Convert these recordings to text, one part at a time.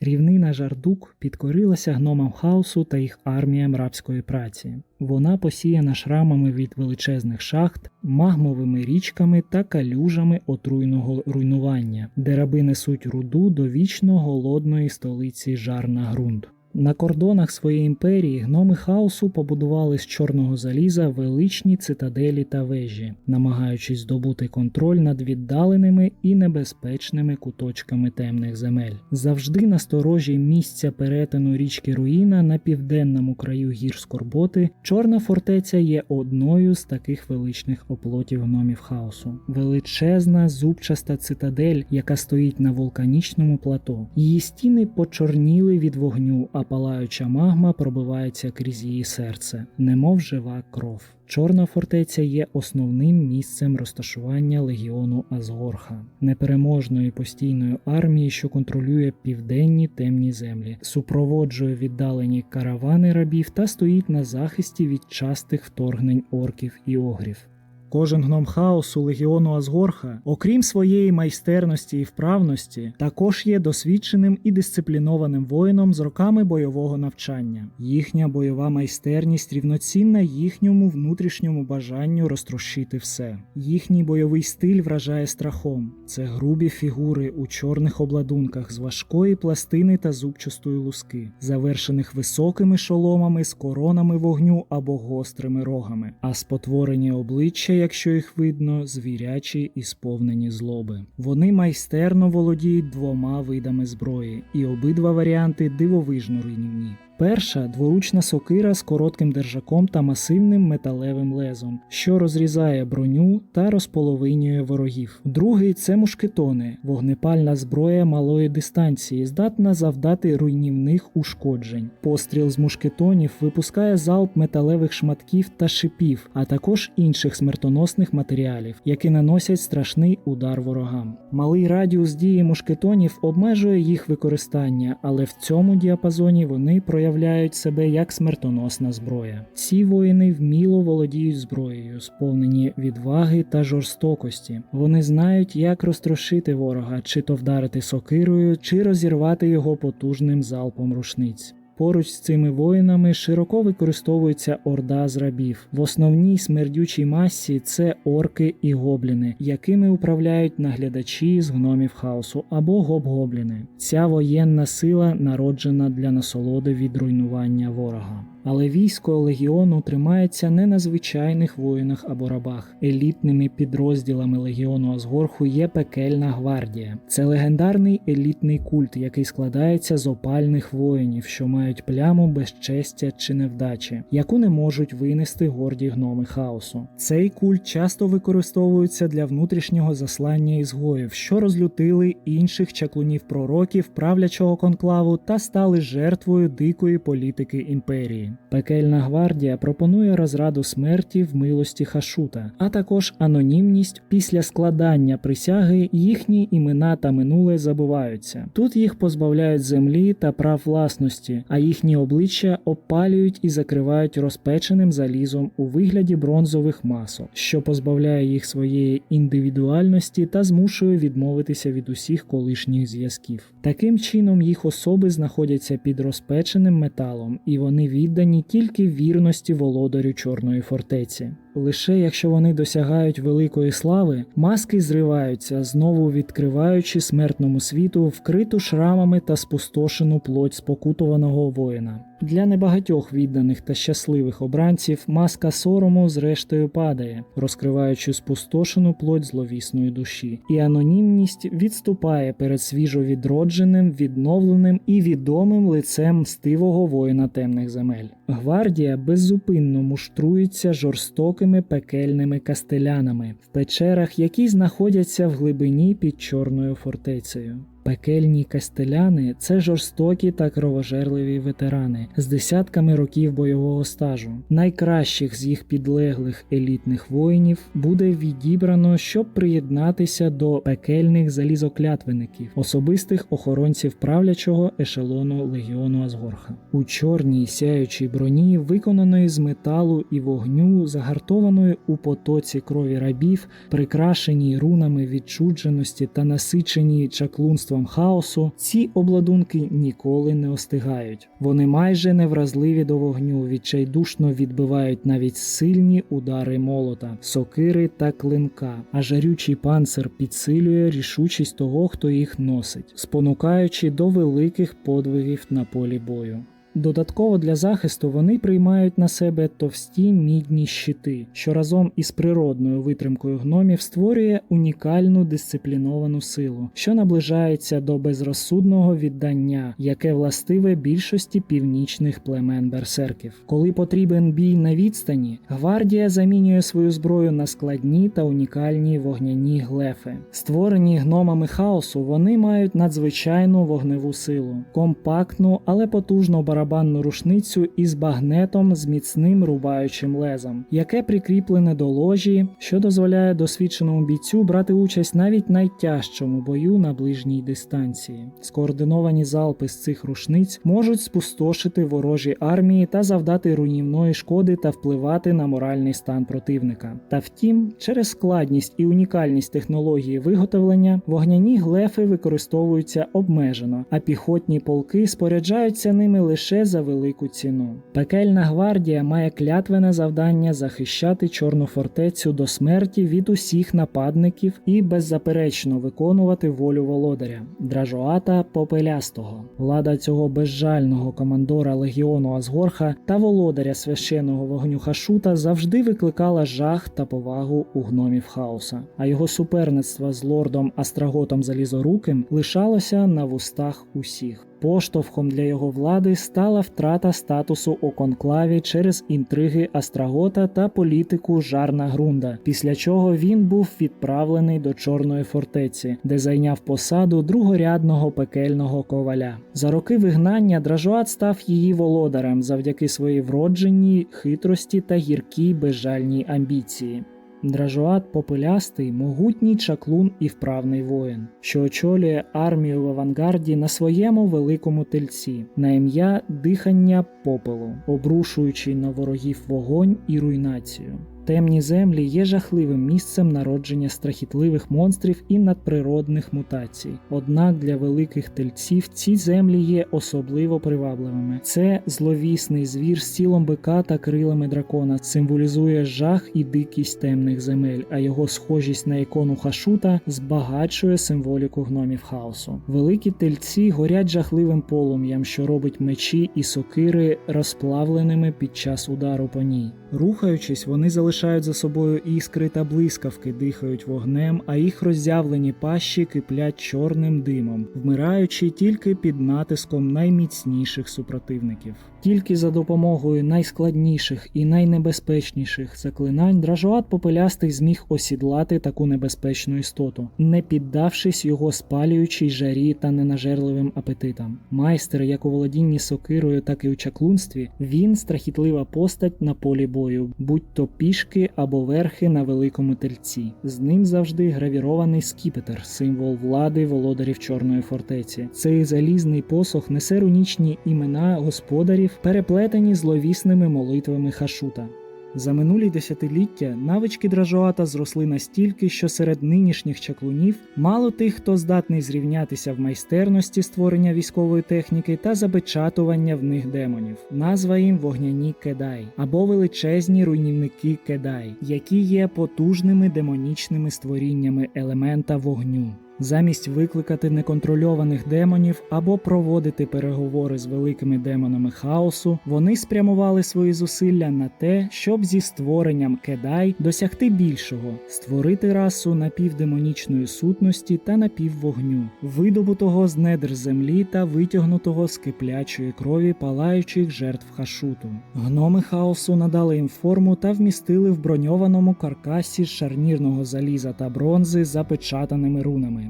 Рівнина Жардук підкорилася гномам хаосу та їх арміям рабської праці. Вона посіяна шрамами від величезних шахт, магмовими річками та калюжами отруйного руйнування, де раби несуть руду до вічно голодної столиці Жарна Грунт. На кордонах своєї імперії гноми хаосу побудували з чорного заліза величні цитаделі та вежі, намагаючись здобути контроль над віддаленими і небезпечними куточками темних земель. Завжди на сторожі місця перетину річки Руїна на південному краю гір Скорботи, Чорна фортеця є одною з таких величних оплотів гномів хаосу. Величезна зубчаста цитадель, яка стоїть на вулканічному плато. Її стіни почорніли від вогню, а палаюча магма пробивається крізь її серце, немов жива кров. Чорна фортеця є основним місцем розташування легіону Азгорха, непереможної постійної армії, що контролює південні темні землі, супроводжує віддалені каравани рабів та стоїть на захисті від частих вторгнень орків і огрів. Кожен гном хаосу легіону Азгорха, окрім своєї майстерності і вправності, також є досвідченим і дисциплінованим воїном з роками бойового навчання. Їхня бойова майстерність рівноцінна їхньому внутрішньому бажанню розтрощити все. Їхній бойовий стиль вражає страхом. Це грубі фігури у чорних обладунках з важкої пластини та зубчастої луски, завершених високими шоломами з коронами вогню або гострими рогами, а спотворені обличчя якщо їх видно, звірячі і сповнені злоби. Вони майстерно володіють двома видами зброї, і обидва варіанти дивовижно руйнівні. Перша дворучна сокира з коротким держаком та масивним металевим лезом, що розрізає броню та розполовинює ворогів. Другий це мушкетони, вогнепальна зброя малої дистанції, здатна завдати руйнівних ушкоджень. Постріл з мушкетонів випускає залп металевих шматків та шипів, а також інших смертоносних матеріалів, які наносять страшний удар ворогам. Малий радіус дії мушкетонів обмежує їх використання, але в цьому діапазоні вони проявляють проявляють себе як смертоносна зброя. Ці воїни вміло володіють зброєю, сповнені відваги та жорстокості. Вони знають, як розтрошити ворога, чи то вдарити сокирою, чи розірвати його потужним залпом рушниць. Поруч з цими воїнами широко використовується орда з рабів. В основній смердючій масі це орки і гобліни, якими управляють наглядачі з гномів хаосу або гоб-гобліни. Ця воєнна сила народжена для насолоди від руйнування ворога. Але військо легіону тримається не на звичайних воїнах або рабах. Елітними підрозділами легіону Азгорху є пекельна гвардія. Це легендарний елітний культ, який складається з опальних воїнів, що мають пляму безчестя чи невдачі, яку не можуть винести горді гноми хаосу. Цей культ часто використовується для внутрішнього заслання ізгоїв, що розлютили інших чаклунів пророків правлячого конклаву та стали жертвою дикої політики імперії. Пекельна гвардія пропонує розраду смерті в милості Хашута, а також анонімність після складання присяги їхні імена та минуле забуваються. Тут їх позбавляють землі та прав власності, а їхні обличчя опалюють і закривають розпеченим залізом у вигляді бронзових масок, що позбавляє їх своєї індивідуальності та змушує відмовитися від усіх колишніх зв'язків. Таким чином їх особи знаходяться під розпеченим металом, і вони віддані тільки вірності володарю Чорної фортеці. Лише якщо вони досягають великої слави, маски зриваються, знову відкриваючи смертному світу вкриту шрамами та спустошену плоть спокутуваного воїна. Для небагатьох відданих та щасливих обранців маска сорому зрештою падає, розкриваючи спустошену плоть зловісної душі, і анонімність відступає перед свіжовідродженим, відновленим і відомим лицем мстивого воїна темних земель. Гвардія беззупинно муштрується жорстокими пекельними кастелянами в печерах, які знаходяться в глибині під чорною фортецею. Пекельні кастеляни це жорстокі та кровожерливі ветерани з десятками років бойового стажу. Найкращих з їх підлеглих елітних воїнів буде відібрано, щоб приєднатися до пекельних залізоклятвеників, особистих охоронців правлячого ешелону легіону Азгорха. У чорній сяючій броні, виконаної з металу і вогню, загартованої у потоці крові рабів, прикрашеній рунами відчудженості та насиченій чаклунством королівством хаосу, ці обладунки ніколи не остигають. Вони майже невразливі до вогню, відчайдушно відбивають навіть сильні удари молота, сокири та клинка, а жарючий панцир підсилює рішучість того, хто їх носить, спонукаючи до великих подвигів на полі бою. Додатково для захисту вони приймають на себе товсті мідні щити, що разом із природною витримкою гномів створює унікальну дисципліновану силу, що наближається до безрозсудного віддання, яке властиве більшості північних племен берсерків. Коли потрібен бій на відстані, гвардія замінює свою зброю на складні та унікальні вогняні глефи. Створені гномами хаосу, вони мають надзвичайну вогневу силу, компактну, але потужну барабанну рушницю із багнетом з міцним рубаючим лезом, яке прикріплене до ложі, що дозволяє досвідченому бійцю брати участь навіть найтяжчому бою на ближній дистанції. Скоординовані залпи з цих рушниць можуть спустошити ворожі армії та завдати руйнівної шкоди та впливати на моральний стан противника. Та втім, через складність і унікальність технології виготовлення вогняні глефи використовуються обмежено, а піхотні полки споряджаються ними лише за велику ціну. Пекельна гвардія має клятвене завдання захищати Чорну фортецю до смерті від усіх нападників і беззаперечно виконувати волю володаря Дражоата Попелястого. Влада цього безжального командора легіону Азгорха та володаря священного вогню Хашута завжди викликала жах та повагу у гномів хаоса, а його суперництво з лордом Астраготом Залізоруким лишалося на вустах усіх. Поштовхом для його влади стала втрата статусу у конклаві через інтриги Астрагота та політику Жарна Грунда, після чого він був відправлений до Чорної фортеці, де зайняв посаду другорядного пекельного коваля. За роки вигнання Дражуат став її володарем завдяки своїй вродженій хитрості та гіркій безжальній амбіції. Дражуат попелястий, могутній чаклун і вправний воїн, що очолює армію в авангарді на своєму великому тельці, на ім'я дихання попелу, обрушуючи на ворогів вогонь і руйнацію. Темні землі є жахливим місцем народження страхітливих монстрів і надприродних мутацій. Однак для великих тельців ці землі є особливо привабливими. Це зловісний звір з тілом бика та крилами дракона, символізує жах і дикість темних земель, а його схожість на ікону Хашута збагачує символіку гномів хаосу. Великі тельці горять жахливим полум'ям, що робить мечі і сокири розплавленими під час удару по ній. Рухаючись, вони залишають за собою іскри та блискавки, дихають вогнем, а їх роззявлені пащі киплять чорним димом, вмираючи тільки під натиском найміцніших супротивників. Тільки за допомогою найскладніших і найнебезпечніших заклинань Дражуат Попелястий зміг осідлати таку небезпечну істоту, не піддавшись його спалюючій жарі та ненажерливим апетитам. Майстер, як у володінні сокирою, так і у чаклунстві, він страхітлива постать на полі бою, будь то пішки або верхи на великому тельці. З ним завжди гравірований скіпетр, символ влади володарів Чорної фортеці. Цей залізний посох несе рунічні імена господарів, переплетені зловісними молитвами Хашута. За минулі десятиліття навички Дражоата зросли настільки, що серед нинішніх чаклунів мало тих, хто здатний зрівнятися в майстерності створення військової техніки та запечатування в них демонів. Назва їм вогняні кедай або величезні руйнівники кедай, які є потужними демонічними створіннями елемента вогню. Замість викликати неконтрольованих демонів або проводити переговори з великими демонами хаосу, вони спрямували свої зусилля на те, щоб зі створенням кедай досягти більшого, створити расу напівдемонічної сутності та напіввогню, видобутого з недр землі та витягнутого з киплячої крові палаючих жертв хашуту. Гноми хаосу надали їм форму та вмістили в броньованому каркасі шарнірного заліза та бронзи запечатаними рунами.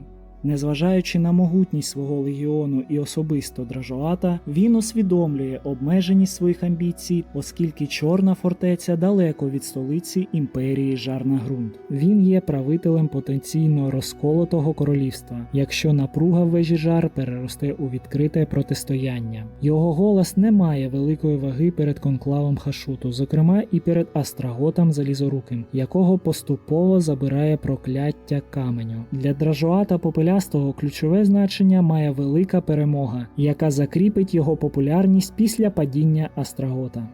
Незважаючи на могутність свого легіону і особисто Дражоата, він усвідомлює обмеженість своїх амбіцій, оскільки Чорна фортеця далеко від столиці імперії Жарнагрунд. Він є правителем потенційно розколотого королівства, якщо напруга в вежі жар переросте у відкрите протистояння. Його голос не має великої ваги перед конклавом Хашуту, зокрема і перед Астраготом Залізоруким, якого поступово забирає прокляття каменю. Для Дражоата Попеля попелястого ключове значення має велика перемога, яка закріпить його популярність після падіння Астрагота.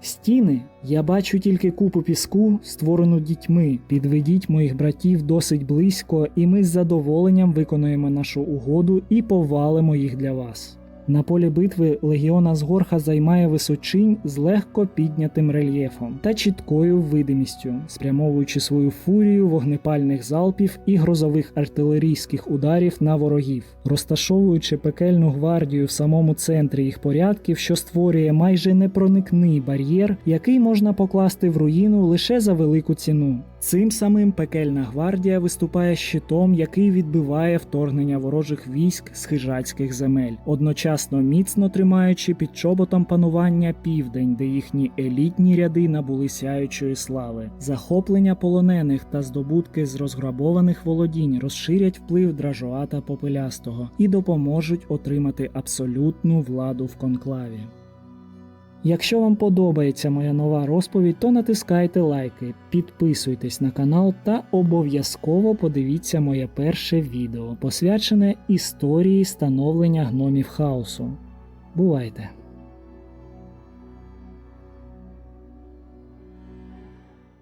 Стіни я бачу тільки купу піску, створену дітьми. Підведіть моїх братів досить близько, і ми з задоволенням виконуємо нашу угоду і повалимо їх для вас. На полі битви легіон Асгорха займає височинь з легко піднятим рельєфом та чіткою видимістю, спрямовуючи свою фурію вогнепальних залпів і грозових артилерійських ударів на ворогів, розташовуючи пекельну гвардію в самому центрі їх порядків, що створює майже непроникний бар'єр, який можна покласти в руїну лише за велику ціну. Цим самим пекельна гвардія виступає щитом, який відбиває вторгнення ворожих військ з хижацьких земель, одночасно міцно тримаючи під чоботом панування південь, де їхні елітні ряди набули сяючої слави. Захоплення полонених та здобутки з розграбованих володінь розширять вплив дражоата попелястого і допоможуть отримати абсолютну владу в конклаві. Якщо вам подобається моя нова розповідь, то натискайте лайки, підписуйтесь на канал та обов'язково подивіться моє перше відео, посвячене історії становлення гномів хаосу. Бувайте!